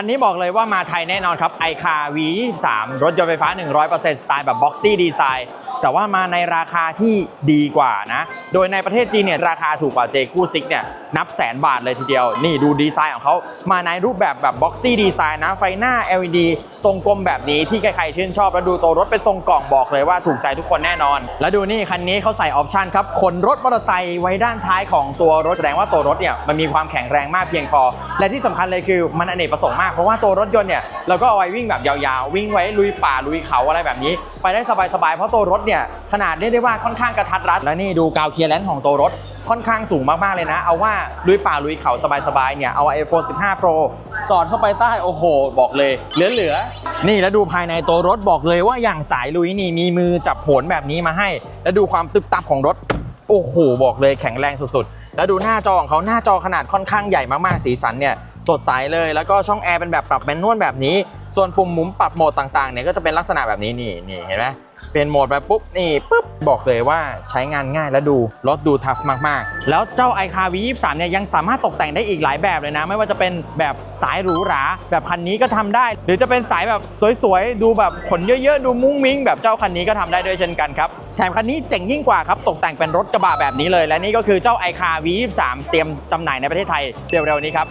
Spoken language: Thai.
คันนี้บอกเลยว่ามาไทยแน่นอนครับไอคา V23 รถยนต์ไฟฟ้า 100%สไตล์แบบบ็อกซี่ดีไซน์ แต่ว่ามาในราคาที่ดีกว่านะ โดยในประเทศจีนเนี่ยราคาถูกกว่า j คู่ซิกเนี่ยนับแสนบาทเลยทีเดียว นี่ดูดีไซน์ของเขามาในรูปแบบแบบบ็อกซี่ดีไซน์นะ ไฟหน้า LED ทรงกลมแบบนี้ที่ใครๆชื่นชอบ แล้วดูตัวรถเป็นทรงกล่องบอกเลยว่าถูกใจทุกคนแน่นอน แล้วดูนี่คันนี้เขาใส่ออปชันครับขนรถมอเตอร์ไซค์ไว้ด้านท้ายของตัวรถแสดงว่าตัวรถเนี่ยมันมีความแข็งแรงมากเพียงพอ และที่สำคัญเลยคือมันอเนกประสงค์มากเพราะว่าตัวรถยนต์เนี่ยเราก็เอาไว้วิ่งแบบยาวๆวิ่งไว้ลุยป่าลุยเขาอะไรแบบนี้ ไปได้สบายๆเพราะตัวรถเนี่ยขนาดเรียกได้ว่าค่อนข้างกระทัดรัด และนี่ดูกาวเคลียร์แลนซ์ของตัวรถค่อนข้างสูงมาก ๆ เลยนะ เอาว่าลุยป่าลุยเขาสบาย ๆ เนี่ย เอา iPhone 15 Pro สอดเข้าไปใต้ โอ้โห บอกเลย เหลือ ๆ นี่แล้วดูภายในตัวรถบอกเลยว่าอย่างสายลุยนี่มีมือจับโผนแบบนี้มาให้ แล้วดูความตึบตับของรถ โอ้โห บอกเลยแข็งแรงสุด ๆแล้วดูหน้าจอของเขาหน้าจอขนาดค่อนข้างใหญ่มากๆ สีสันเนี่ย สดใสเลย แล้วก็ช่องแอร์เป็นแบบปรับแมนนวลแบบนี้ ส่วนปุ่มหมุนปรับโหมดต่างๆเนี่ยก็จะเป็นลักษณะแบบนี้นี่นี่เห็นไหมเป็นโหมดแบบปุ๊บนี่ปุ๊บบอกเลยว่าใช้งานง่ายและดูรถดูทัฟมากๆ แล้วเจ้า i c a r V23 เนี่ยยังสามารถตกแต่งได้อีกหลายแบบเลยนะ ไม่ว่าจะเป็นแบบสายหรูหรา แบบคันนี้ก็ทำได้ หรือจะเป็นสายแบบสวยๆ ดูแบบขนเยอะๆ ดูมุ้งมิ้งแบบเจ้าคันนี้ก็ทำได้ด้วยเช่นกันครับ แถมคันนี้เจ๋งยิ่งกว่าครับ ตกแต่งเป็นรถกระบะแบบนี้เลย และนี่ก็คือเจ้า i c a r V23 เตรียมจำหน่ายในประเทศไทยเร็วๆนี้ครับ